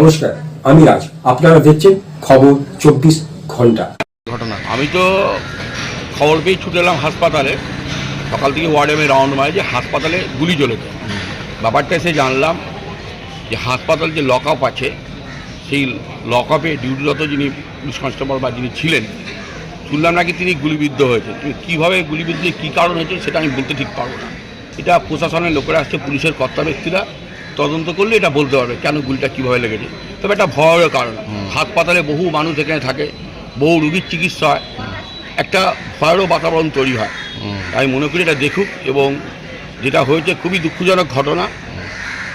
নমস্কার, আমি রাজ। আপনারা দেখছেন খবর চব্বিশ ঘণ্টা। ঘটনা। আমি তো খবর পেয়ে ছুটে এলাম হাসপাতালে। সকাল থেকে ওয়ার্ডে আমি রাউন্ড মারি যে হাসপাতালে গুলি চলেছে। ব্যাপারটা এসে জানলাম যে হাসপাতাল যে লক আপ আছে, সেই লক আপে ডিউটিরত যিনি পুলিশ কনস্টেবল বা যিনি ছিলেন, শুনলাম নাকি তিনি গুলিবিদ্ধ হয়েছে। কীভাবে গুলিবিদ্ধ, কী কারণ হয়েছে, সেটা আমি বলতে ঠিক পারব না। এটা প্রশাসনের লোকেরা আসছে, পুলিশের কর্তা ব্যক্তিরা। তদন্ত করলে এটা বলতে পারবে কেন গুলিটা কীভাবে লেগেছে। তবে একটা ভয়ের কারণ। হাসপাতালে বহু মানুষ এখানে থাকে বহু রুগীর চিকিৎসা হয় একটা ভয়েরও বাতাবরণ তৈরি হয়। আমি মনে করি এটা দেখুক এবং যেটা হয়েছে খুবই দুঃখজনক ঘটনা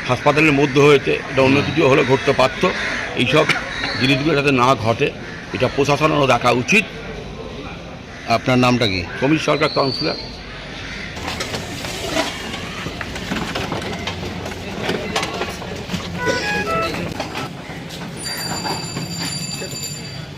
হাসপাতালের মধ্যে হয়েছে এটা অন্য কিছু হলে ঘটতে পারত। এইসব জিনিসগুলো যাতে না ঘটে এটা প্রশাসনেরও দেখা উচিত। আপনার নামটা কি? সমীর সরকার কাউন্সিলর।